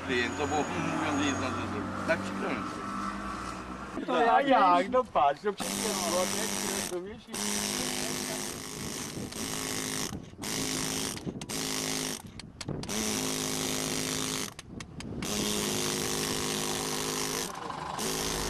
na klienta, bo mówią, że jedno, że to tak przykręcę. To ja jak? No patrz, no przecież rozumiesz? Damy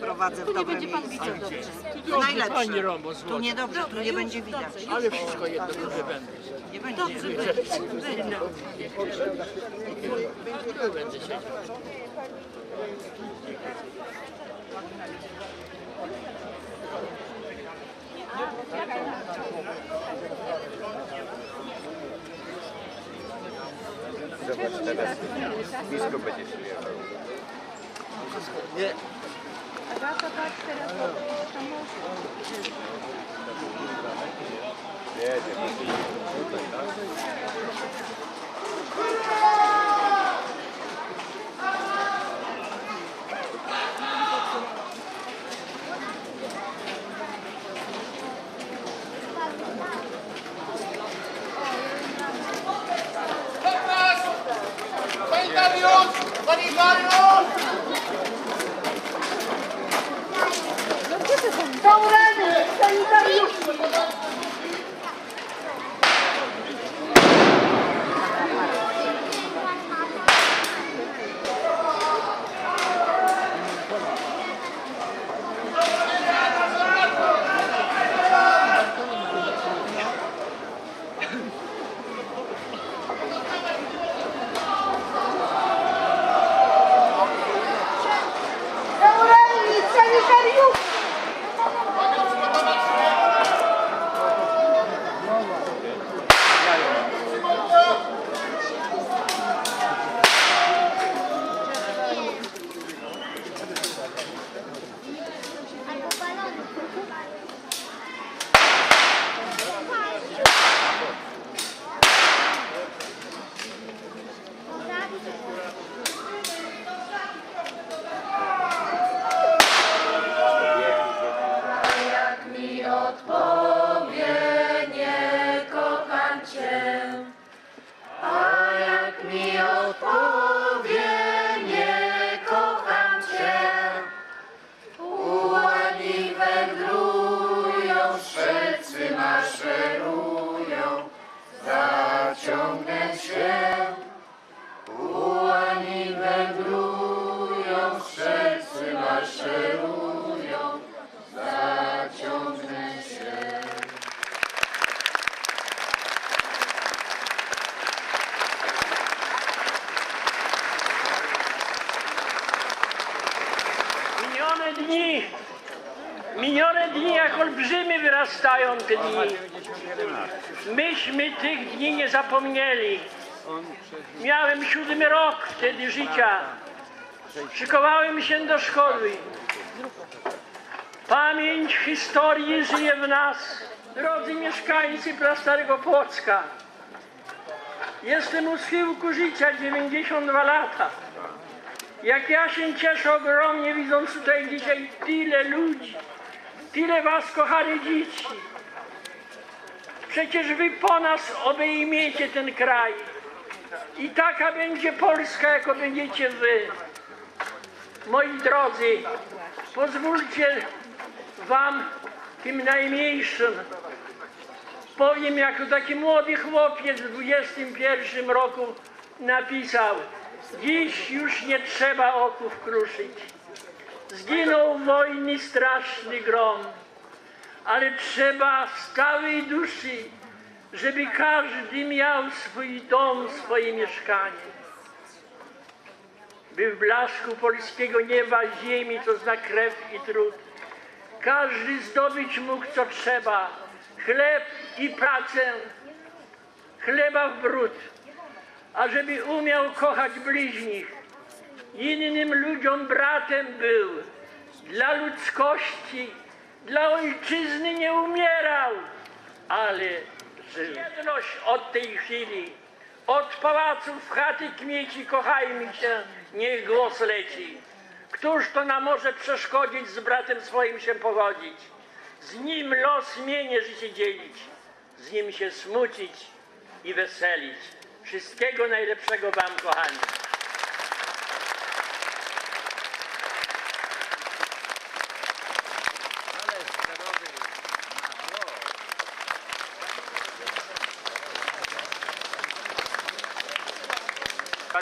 Prowadzę w dobrym miejscu. Najlepsze. Tu niedobrze, tu nie będzie widać. Ale wszystko jedno, będę. Nie będzie. Tu będę siedział. Zobacz teraz, blisko będziesz jechał. Nie. Jedzie, tutaj, tak? Albo minione dni jak olbrzymy wyrastają te dni. Myśmy tych dni nie zapomnieli. Miałem siódmy rok wtedy życia. Szykowałem się do szkoły. Pamięć historii żyje w nas, drodzy mieszkańcy prastarego Płocka. Jestem u schyłku życia, 92 lata. Jak ja się cieszę ogromnie, widząc tutaj dzisiaj tyle ludzi, tyle was, kochane dzieci. Przecież wy po nas obejmiecie ten kraj. I taka będzie Polska, jako będziecie wy. Moi drodzy, pozwólcie wam, tym najmniejszym, powiem, jako taki młody chłopiec w 21 roku napisał Dziś już nie trzeba oków kruszyć. Zginął w straszny grom, ale trzeba stałej duszy, żeby każdy miał swój dom, swoje mieszkanie. By w blasku polskiego nieba ziemi, co zna krew i trud, każdy zdobyć mógł co trzeba, chleb i pracę, chleba w brud, a żeby umiał kochać bliźnich, innym ludziom bratem był, dla ludzkości, dla ojczyzny nie umierał, ale żył. Jedność od tej chwili, od pałaców, chaty, kmieci, kochajmy się, niech głos leci. Któż to nam może przeszkodzić z bratem swoim się pogodzić? Z nim los mienie życie dzielić, z nim się smucić i weselić. Wszystkiego najlepszego wam, kochani.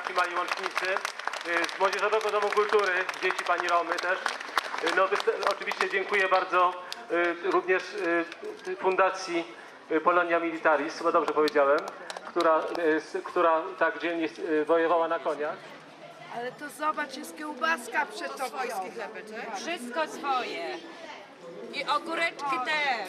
Taci mali łącznicy y, z Młodzieżowego Domu Kultury, dzieci pani Romy też. Y, No, oczywiście dziękuję bardzo y, również Fundacji Polonia Militaris, chyba dobrze powiedziałem, która, która tak dzielnie wojowała na koniach. Ale to zobacz, jest kiełbaska przed tobą. Wszystko swoje. I ogóreczki też.